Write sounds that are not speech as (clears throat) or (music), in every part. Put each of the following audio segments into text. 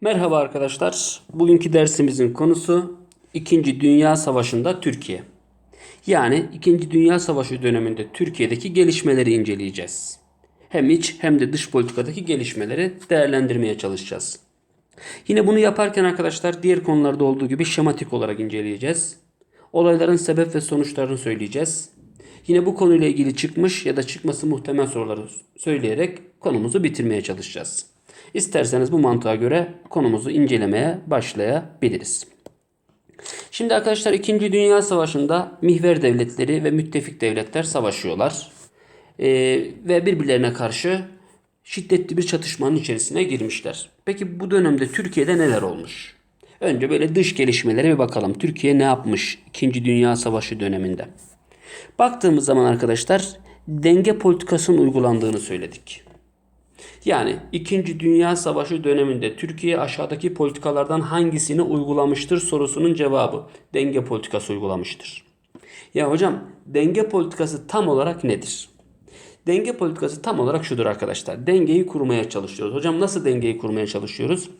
Merhaba arkadaşlar. Bugünkü dersimizin konusu 2. Dünya Savaşı'nda Türkiye. Yani 2. Dünya Savaşı döneminde Türkiye'deki gelişmeleri inceleyeceğiz. Hem iç hem de dış politikadaki gelişmeleri değerlendirmeye çalışacağız. Yine bunu yaparken arkadaşlar diğer konularda olduğu gibi şematik olarak inceleyeceğiz. Olayların sebep ve sonuçlarını söyleyeceğiz. Yine bu konuyla ilgili çıkmış ya da çıkması muhtemel soruları söyleyerek konumuzu bitirmeye çalışacağız. İsterseniz bu mantığa göre konumuzu incelemeye başlayabiliriz. Şimdi arkadaşlar 2. Dünya Savaşı'nda mihver devletleri ve müttefik devletler savaşıyorlar. Ee, ve birbirlerine karşı şiddetli bir çatışmanın içerisine girmişler. Peki bu dönemde Türkiye'de neler olmuş? Önce böyle dış gelişmelere bir bakalım. Türkiye ne yapmış 2. Dünya Savaşı döneminde? Baktığımız zaman arkadaşlar denge politikasının uygulandığını söyledik. Yani 2. Dünya Savaşı döneminde Türkiye aşağıdaki politikalardan hangisini uygulamıştır sorusunun cevabı denge politikası uygulamıştır. Ya hocam denge politikası tam olarak nedir? Denge politikası tam olarak şudur arkadaşlar. Dengeyi kurmaya çalışıyoruz. Hocam nasıl dengeyi kurmaya çalışıyoruz?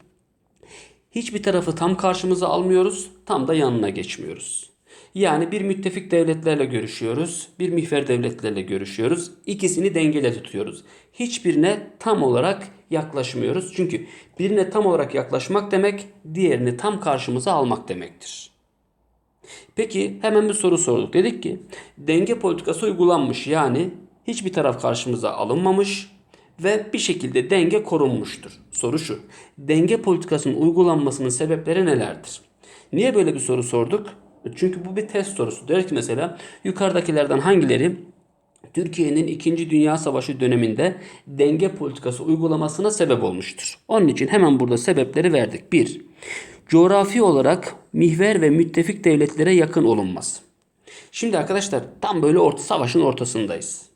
Hiçbir tarafı tam karşımıza almıyoruz, tam da yanına geçmiyoruz. Yani bir müttefik devletlerle görüşüyoruz, bir mihver devletlerle görüşüyoruz. İkisini dengede tutuyoruz. Hiçbirine tam olarak yaklaşmıyoruz. Çünkü birine tam olarak yaklaşmak demek, diğerini tam karşımıza almak demektir. Peki hemen bir soru sorduk. Dedik ki denge politikası uygulanmış. Yani hiçbir taraf karşımıza alınmamış ve bir şekilde denge korunmuştur. Soru şu. Denge politikasının uygulanmasının sebepleri nelerdir? Niye böyle bir soru sorduk? Çünkü bu bir test sorusu. Der ki mesela yukarıdakilerden hangileri Türkiye'nin 2. Dünya Savaşı döneminde denge politikası uygulamasına sebep olmuştur. Onun için hemen burada sebepleri verdik. 1. Coğrafi olarak mihver ve müttefik devletlere yakın olunmaz. Şimdi arkadaşlar tam böyle orta, savaşın ortasındayız.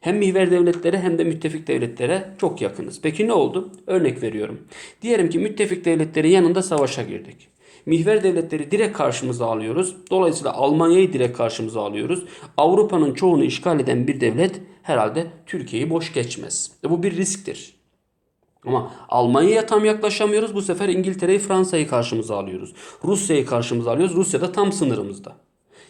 Hem mihver devletlere hem de müttefik devletlere çok yakınız. Peki ne oldu? Örnek veriyorum. Diyelim ki müttefik devletlerin yanında savaşa girdik. Mihver devletleri direkt karşımıza alıyoruz. Dolayısıyla Almanya'yı direkt karşımıza alıyoruz. Avrupa'nın çoğunu işgal eden bir devlet herhalde Türkiye'yi boş geçmez. E bu bir risktir. Ama Almanya'ya tam yaklaşamıyoruz. Bu sefer İngiltere'yi, Fransa'yı karşımıza alıyoruz. Rusya'yı karşımıza alıyoruz. Rusya da tam sınırımızda.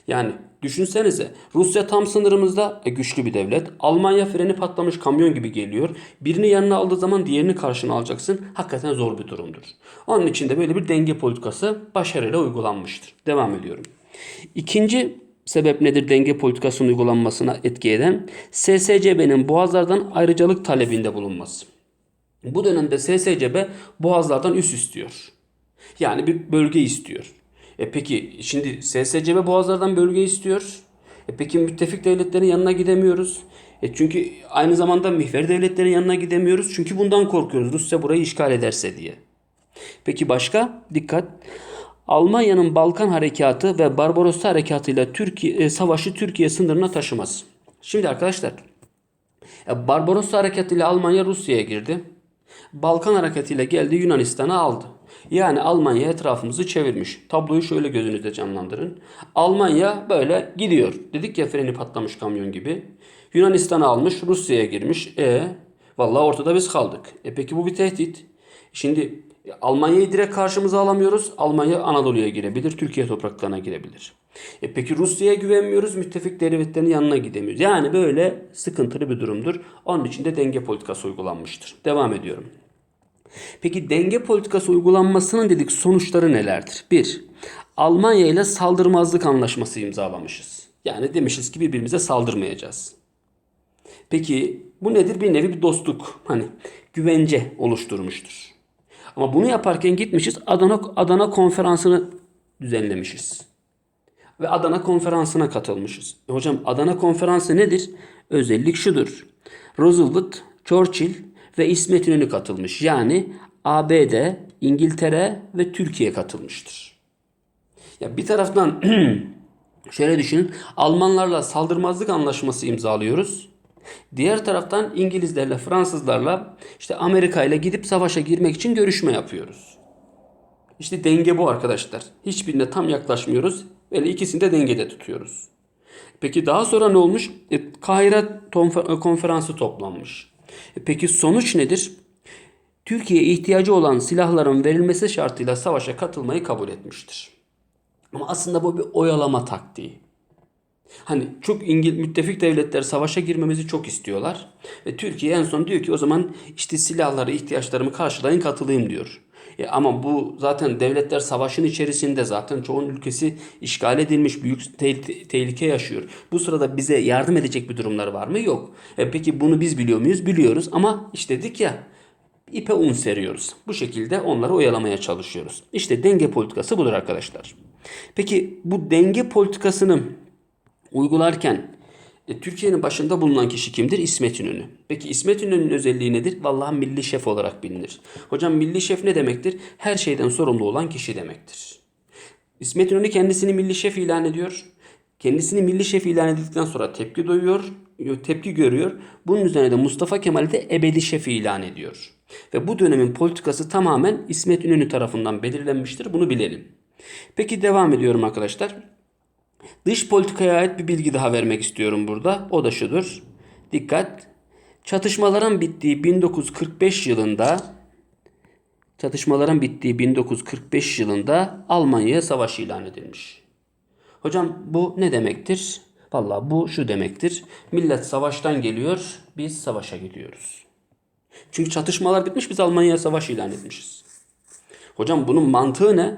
Yani düşünsenize Rusya tam sınırımızda e, güçlü bir devlet. Almanya freni patlamış kamyon gibi geliyor. Birini yanına aldığı zaman diğerini karşına alacaksın. Hakikaten zor bir durumdur. Onun için de böyle bir denge politikası başarıyla uygulanmıştır. Devam ediyorum. İkinci sebep nedir denge politikasının uygulanmasına etki eden? SSCB'nin boğazlardan ayrıcalık talebinde bulunması. Bu dönemde SSCB boğazlardan üst istiyor. Yani bir bölge istiyor. E peki şimdi SSCB boğazlardan bölge istiyor. E peki müttefik devletlerin yanına gidemiyoruz. E çünkü aynı zamanda mihver devletlerin yanına gidemiyoruz. Çünkü bundan korkuyoruz. Rusya burayı işgal ederse diye. Peki başka? Dikkat. Almanya'nın Balkan harekatı ve Barbarossa harekatıyla Türkiye e, savaşı Türkiye sınırına taşımaz. Şimdi arkadaşlar e, Barbarossa harekatıyla Almanya Rusya'ya girdi. Balkan harekatıyla geldi Yunanistan'ı aldı. Yani Almanya etrafımızı çevirmiş. Tabloyu şöyle gözünüzde canlandırın. Almanya böyle gidiyor. Dedik ya freni patlamış kamyon gibi. Yunanistan'ı almış, Rusya'ya girmiş. E vallahi ortada biz kaldık. E peki bu bir tehdit. Şimdi Almanya'yı direkt karşımıza alamıyoruz. Almanya Anadolu'ya girebilir, Türkiye topraklarına girebilir. E peki Rusya'ya güvenmiyoruz, müttefik devletlerin yanına gidemiyoruz. Yani böyle sıkıntılı bir durumdur. Onun için de denge politikası uygulanmıştır. Devam ediyorum. Peki denge politikası uygulanmasının dedik sonuçları nelerdir? 1. Almanya ile saldırmazlık anlaşması imzalamışız. Yani demişiz ki birbirimize saldırmayacağız. Peki bu nedir? Bir nevi bir dostluk. Hani güvence oluşturmuştur. Ama bunu yaparken gitmişiz Adana Adana konferansını düzenlemişiz. Ve Adana konferansına katılmışız. E hocam Adana konferansı nedir? Özellik şudur. Roosevelt, Churchill ve İsmet İnönü katılmış. Yani ABD, İngiltere ve Türkiye katılmıştır. Ya bir taraftan (clears throat) şöyle düşünün. Almanlarla saldırmazlık anlaşması imzalıyoruz. Diğer taraftan İngilizlerle, Fransızlarla işte Amerika ile gidip savaşa girmek için görüşme yapıyoruz. İşte denge bu arkadaşlar. Hiçbirine tam yaklaşmıyoruz. Böyle ikisini de dengede tutuyoruz. Peki daha sonra ne olmuş? E, Kahire konferansı toplanmış. E, peki sonuç nedir? Türkiye'ye ihtiyacı olan silahların verilmesi şartıyla savaşa katılmayı kabul etmiştir. Ama aslında bu bir oyalama taktiği. Hani çok İngil müttefik devletler savaşa girmemizi çok istiyorlar. Ve Türkiye en son diyor ki o zaman işte silahları ihtiyaçlarımı karşılayın katılayım diyor. E ama bu zaten devletler savaşın içerisinde zaten çoğun ülkesi işgal edilmiş büyük te- tehlike yaşıyor. Bu sırada bize yardım edecek bir durumları var mı? Yok. E peki bunu biz biliyor muyuz? Biliyoruz ama işte dedik ya ipe un seriyoruz. Bu şekilde onları oyalamaya çalışıyoruz. İşte denge politikası budur arkadaşlar. Peki bu denge politikasını uygularken e, Türkiye'nin başında bulunan kişi kimdir? İsmet İnönü. Peki İsmet İnönü'nün özelliği nedir? Vallahi milli şef olarak bilinir. Hocam milli şef ne demektir? Her şeyden sorumlu olan kişi demektir. İsmet İnönü kendisini milli şef ilan ediyor. Kendisini milli şef ilan edildikten sonra tepki duyuyor, tepki görüyor. Bunun üzerine de Mustafa Kemal'i de ebedi şef ilan ediyor. Ve bu dönemin politikası tamamen İsmet İnönü tarafından belirlenmiştir. Bunu bilelim. Peki devam ediyorum arkadaşlar. Dış politikaya ait bir bilgi daha vermek istiyorum burada. O da şudur. Dikkat. Çatışmaların bittiği 1945 yılında çatışmaların bittiği 1945 yılında Almanya'ya savaş ilan edilmiş. Hocam bu ne demektir? Vallahi bu şu demektir. Millet savaştan geliyor, biz savaşa gidiyoruz. Çünkü çatışmalar bitmiş, biz Almanya'ya savaş ilan etmişiz. Hocam bunun mantığı ne?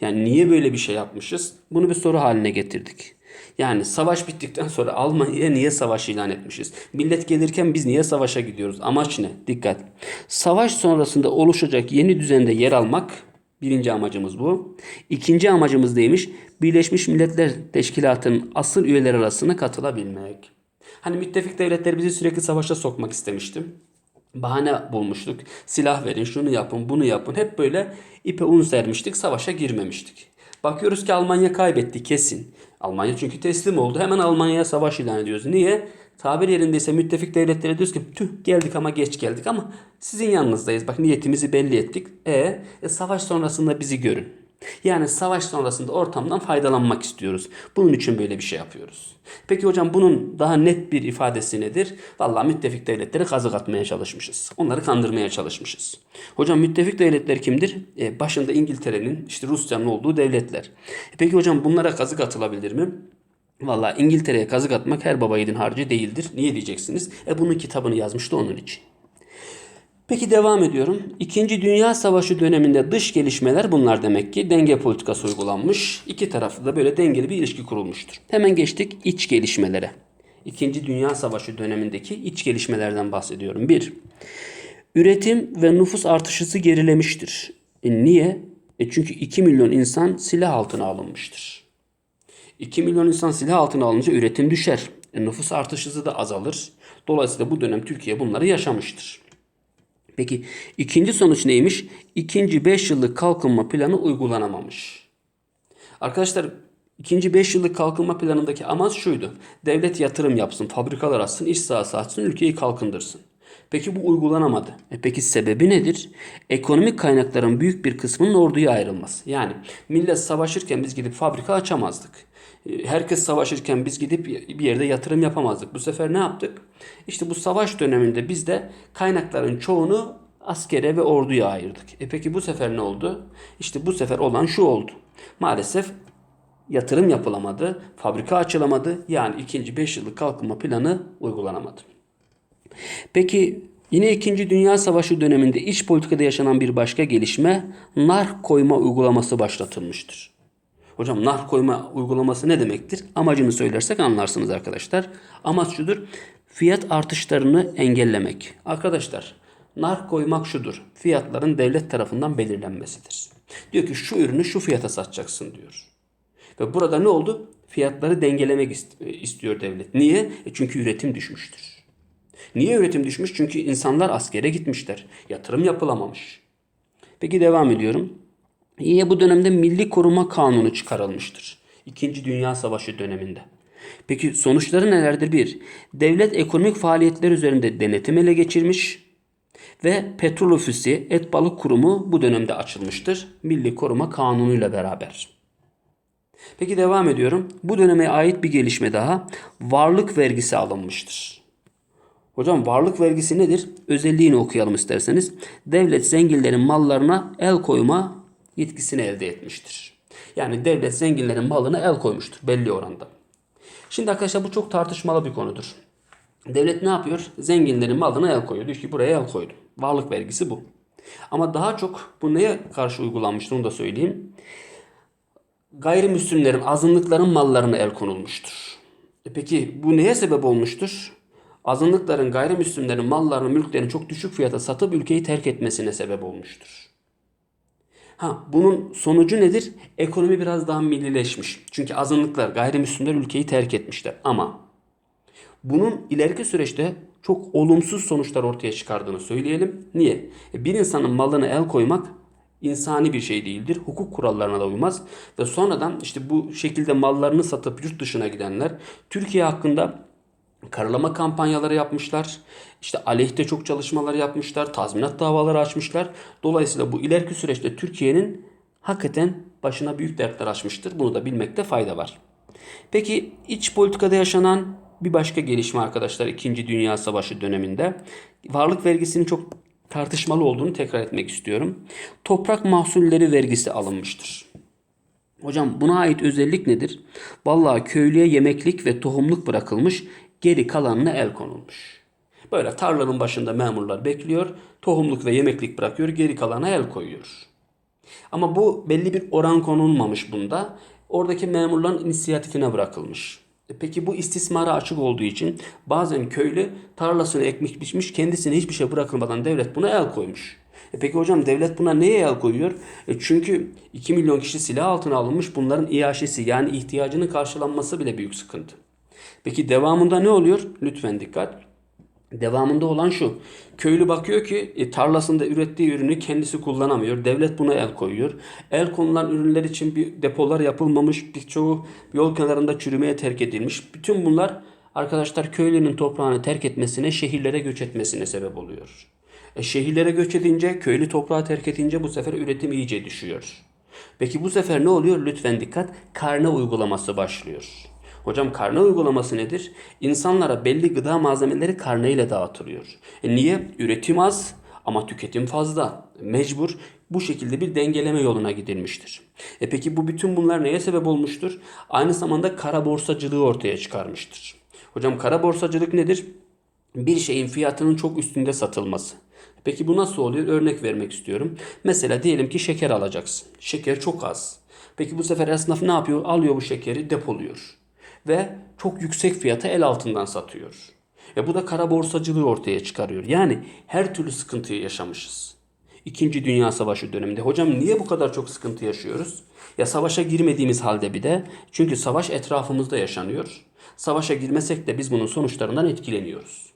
Yani niye böyle bir şey yapmışız? Bunu bir soru haline getirdik. Yani savaş bittikten sonra Almanya'ya niye savaş ilan etmişiz? Millet gelirken biz niye savaşa gidiyoruz? Amaç ne? Dikkat. Savaş sonrasında oluşacak yeni düzende yer almak birinci amacımız bu. İkinci amacımız neymiş? Birleşmiş Milletler Teşkilatı'nın asıl üyeleri arasına katılabilmek. Hani müttefik devletler bizi sürekli savaşa sokmak istemişti bahane bulmuştuk. Silah verin, şunu yapın, bunu yapın. Hep böyle ipe un sermiştik, savaşa girmemiştik. Bakıyoruz ki Almanya kaybetti kesin. Almanya çünkü teslim oldu. Hemen Almanya'ya savaş ilan ediyoruz. Niye? Tabir yerindeyse müttefik devletlere diyoruz ki tüh geldik ama geç geldik ama sizin yanınızdayız. Bak niyetimizi belli ettik. E, e savaş sonrasında bizi görün. Yani savaş sonrasında ortamdan faydalanmak istiyoruz. Bunun için böyle bir şey yapıyoruz. Peki hocam bunun daha net bir ifadesi nedir? Vallahi müttefik devletleri kazık atmaya çalışmışız. Onları kandırmaya çalışmışız. Hocam müttefik devletler kimdir? E, başında İngiltere'nin, işte Rusya'nın olduğu devletler. E, peki hocam bunlara kazık atılabilir mi? Vallahi İngiltere'ye kazık atmak her baba yiğidin harcı değildir. Niye diyeceksiniz? E bunun kitabını yazmıştı onun için. Peki devam ediyorum. İkinci Dünya Savaşı döneminde dış gelişmeler bunlar demek ki denge politikası uygulanmış. İki tarafta da böyle dengeli bir ilişki kurulmuştur. Hemen geçtik iç gelişmelere. İkinci Dünya Savaşı dönemindeki iç gelişmelerden bahsediyorum. Bir, üretim ve nüfus artışı gerilemiştir. E niye? E çünkü 2 milyon insan silah altına alınmıştır. 2 milyon insan silah altına alınca üretim düşer. E nüfus artış hızı da azalır. Dolayısıyla bu dönem Türkiye bunları yaşamıştır. Peki ikinci sonuç neymiş? İkinci 5 yıllık kalkınma planı uygulanamamış. Arkadaşlar ikinci 5 yıllık kalkınma planındaki amaç şuydu. Devlet yatırım yapsın, fabrikalar açsın, iş sahası açsın, ülkeyi kalkındırsın. Peki bu uygulanamadı. E peki sebebi nedir? Ekonomik kaynakların büyük bir kısmının orduya ayrılması. Yani millet savaşırken biz gidip fabrika açamazdık. E, herkes savaşırken biz gidip bir yerde yatırım yapamazdık. Bu sefer ne yaptık? İşte bu savaş döneminde biz de kaynakların çoğunu askere ve orduya ayırdık. E peki bu sefer ne oldu? İşte bu sefer olan şu oldu. Maalesef yatırım yapılamadı, fabrika açılamadı. Yani ikinci 5 yıllık kalkınma planı uygulanamadı. Peki yine 2. Dünya Savaşı döneminde iç politikada yaşanan bir başka gelişme nar koyma uygulaması başlatılmıştır. Hocam nar koyma uygulaması ne demektir? Amacını söylersek anlarsınız arkadaşlar. Amaç şudur. Fiyat artışlarını engellemek. Arkadaşlar nar koymak şudur. Fiyatların devlet tarafından belirlenmesidir. Diyor ki şu ürünü şu fiyata satacaksın diyor. Ve burada ne oldu? Fiyatları dengelemek istiyor devlet. Niye? E çünkü üretim düşmüştür. Niye üretim düşmüş? Çünkü insanlar askere gitmişler. Yatırım yapılamamış. Peki devam ediyorum. Yine bu dönemde Milli Koruma Kanunu çıkarılmıştır. İkinci Dünya Savaşı döneminde. Peki sonuçları nelerdir? Bir, devlet ekonomik faaliyetler üzerinde denetim ele geçirmiş ve Petrol Ofisi Et Balık Kurumu bu dönemde açılmıştır. Milli Koruma Kanunu ile beraber. Peki devam ediyorum. Bu döneme ait bir gelişme daha. Varlık vergisi alınmıştır. Hocam varlık vergisi nedir? Özelliğini okuyalım isterseniz. Devlet zenginlerin mallarına el koyma yetkisini elde etmiştir. Yani devlet zenginlerin malına el koymuştur belli oranda. Şimdi arkadaşlar bu çok tartışmalı bir konudur. Devlet ne yapıyor? Zenginlerin malına el koyuyor. Diyor ki buraya el koydum. Varlık vergisi bu. Ama daha çok bu neye karşı uygulanmıştır onu da söyleyeyim. Gayrimüslimlerin, azınlıkların mallarına el konulmuştur. E peki bu neye sebep olmuştur? Azınlıkların, gayrimüslimlerin mallarını, mülklerini çok düşük fiyata satıp ülkeyi terk etmesine sebep olmuştur. Ha, bunun sonucu nedir? Ekonomi biraz daha millileşmiş. Çünkü azınlıklar, gayrimüslimler ülkeyi terk etmişler. Ama bunun ileriki süreçte çok olumsuz sonuçlar ortaya çıkardığını söyleyelim. Niye? E, Bir insanın malına el koymak insani bir şey değildir. Hukuk kurallarına da uymaz. Ve sonradan işte bu şekilde mallarını satıp yurt dışına gidenler Türkiye hakkında karalama kampanyaları yapmışlar. İşte aleyhte çok çalışmalar yapmışlar. Tazminat davaları açmışlar. Dolayısıyla bu ileriki süreçte Türkiye'nin hakikaten başına büyük dertler açmıştır. Bunu da bilmekte fayda var. Peki iç politikada yaşanan bir başka gelişme arkadaşlar 2. Dünya Savaşı döneminde varlık vergisinin çok tartışmalı olduğunu tekrar etmek istiyorum. Toprak mahsulleri vergisi alınmıştır. Hocam buna ait özellik nedir? Vallahi köylüye yemeklik ve tohumluk bırakılmış, geri kalanına el konulmuş. Böyle tarlanın başında memurlar bekliyor, tohumluk ve yemeklik bırakıyor, geri kalana el koyuyor. Ama bu belli bir oran konulmamış bunda. Oradaki memurların inisiyatifine bırakılmış. E Peki bu istismara açık olduğu için bazen köylü tarlasını ekmiş biçmiş kendisine hiçbir şey bırakılmadan devlet buna el koymuş. E peki hocam devlet buna neye el koyuyor? E çünkü 2 milyon kişi silah altına alınmış bunların iaşesi yani ihtiyacının karşılanması bile büyük sıkıntı. Peki devamında ne oluyor? Lütfen dikkat. Devamında olan şu. Köylü bakıyor ki e, tarlasında ürettiği ürünü kendisi kullanamıyor. Devlet buna el koyuyor. El konulan ürünler için bir depolar yapılmamış. Birçoğu yol kenarında çürümeye terk edilmiş. Bütün bunlar arkadaşlar köylünün toprağını terk etmesine, şehirlere göç etmesine sebep oluyor. E, şehirlere göç edince, köylü toprağı terk edince bu sefer üretim iyice düşüyor. Peki bu sefer ne oluyor? Lütfen dikkat. Karne uygulaması başlıyor. Hocam karne uygulaması nedir? İnsanlara belli gıda malzemeleri karne ile dağıtılıyor. E niye? Üretim az ama tüketim fazla. Mecbur bu şekilde bir dengeleme yoluna gidilmiştir. E peki bu bütün bunlar neye sebep olmuştur? Aynı zamanda kara borsacılığı ortaya çıkarmıştır. Hocam kara borsacılık nedir? Bir şeyin fiyatının çok üstünde satılması. Peki bu nasıl oluyor? Örnek vermek istiyorum. Mesela diyelim ki şeker alacaksın. Şeker çok az. Peki bu sefer esnaf ne yapıyor? Alıyor bu şekeri depoluyor ve çok yüksek fiyata el altından satıyor. Ve bu da kara borsacılığı ortaya çıkarıyor. Yani her türlü sıkıntıyı yaşamışız. İkinci Dünya Savaşı döneminde. Hocam niye bu kadar çok sıkıntı yaşıyoruz? Ya savaşa girmediğimiz halde bir de. Çünkü savaş etrafımızda yaşanıyor. Savaşa girmesek de biz bunun sonuçlarından etkileniyoruz.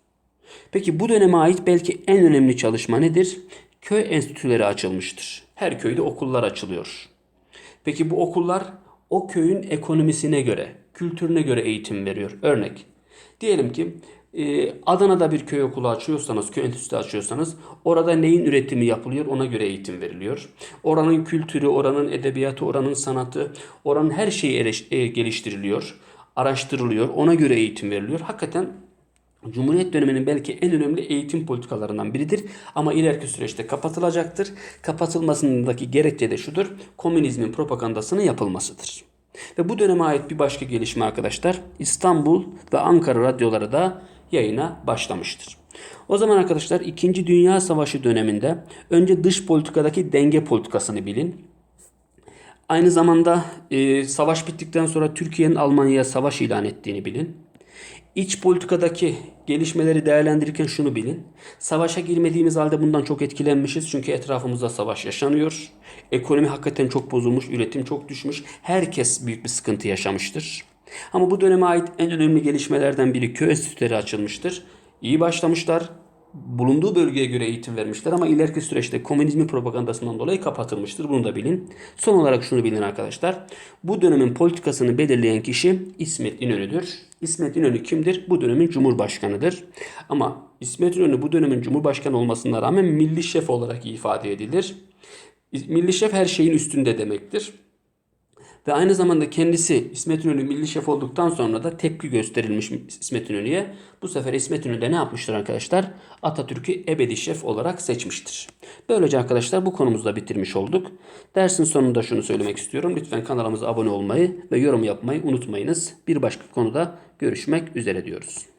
Peki bu döneme ait belki en önemli çalışma nedir? Köy enstitüleri açılmıştır. Her köyde okullar açılıyor. Peki bu okullar o köyün ekonomisine göre, kültürüne göre eğitim veriyor. Örnek. Diyelim ki e, Adana'da bir köy okulu açıyorsanız, köy enstitüsü açıyorsanız orada neyin üretimi yapılıyor ona göre eğitim veriliyor. Oranın kültürü, oranın edebiyatı, oranın sanatı, oranın her şeyi e, geliştiriliyor, araştırılıyor, ona göre eğitim veriliyor. Hakikaten Cumhuriyet döneminin belki en önemli eğitim politikalarından biridir ama ileriki süreçte kapatılacaktır. Kapatılmasındaki gerekçe de şudur. Komünizmin propagandasının yapılmasıdır. Ve bu döneme ait bir başka gelişme arkadaşlar İstanbul ve Ankara radyoları da yayına başlamıştır. O zaman arkadaşlar 2. Dünya Savaşı döneminde önce dış politikadaki denge politikasını bilin. Aynı zamanda e, savaş bittikten sonra Türkiye'nin Almanya'ya savaş ilan ettiğini bilin. İç politikadaki gelişmeleri değerlendirirken şunu bilin. Savaşa girmediğimiz halde bundan çok etkilenmişiz. Çünkü etrafımızda savaş yaşanıyor. Ekonomi hakikaten çok bozulmuş, üretim çok düşmüş. Herkes büyük bir sıkıntı yaşamıştır. Ama bu döneme ait en önemli gelişmelerden biri köy enstitüleri açılmıştır. İyi başlamışlar. Bulunduğu bölgeye göre eğitim vermişler ama ileriki süreçte komünizmin propagandasından dolayı kapatılmıştır. Bunu da bilin. Son olarak şunu bilin arkadaşlar. Bu dönemin politikasını belirleyen kişi İsmet İnönü'dür. İsmet İnönü kimdir? Bu dönemin cumhurbaşkanıdır. Ama İsmet İnönü bu dönemin cumhurbaşkanı olmasına rağmen milli şef olarak ifade edilir. Milli şef her şeyin üstünde demektir. Ve aynı zamanda kendisi İsmet İnönü milli şef olduktan sonra da tepki gösterilmiş İsmet İnönü'ye. Bu sefer İsmet İnönü de ne yapmıştır arkadaşlar? Atatürk'ü ebedi şef olarak seçmiştir. Böylece arkadaşlar bu konumuzu da bitirmiş olduk. Dersin sonunda şunu söylemek istiyorum. Lütfen kanalımıza abone olmayı ve yorum yapmayı unutmayınız. Bir başka konuda görüşmek üzere diyoruz.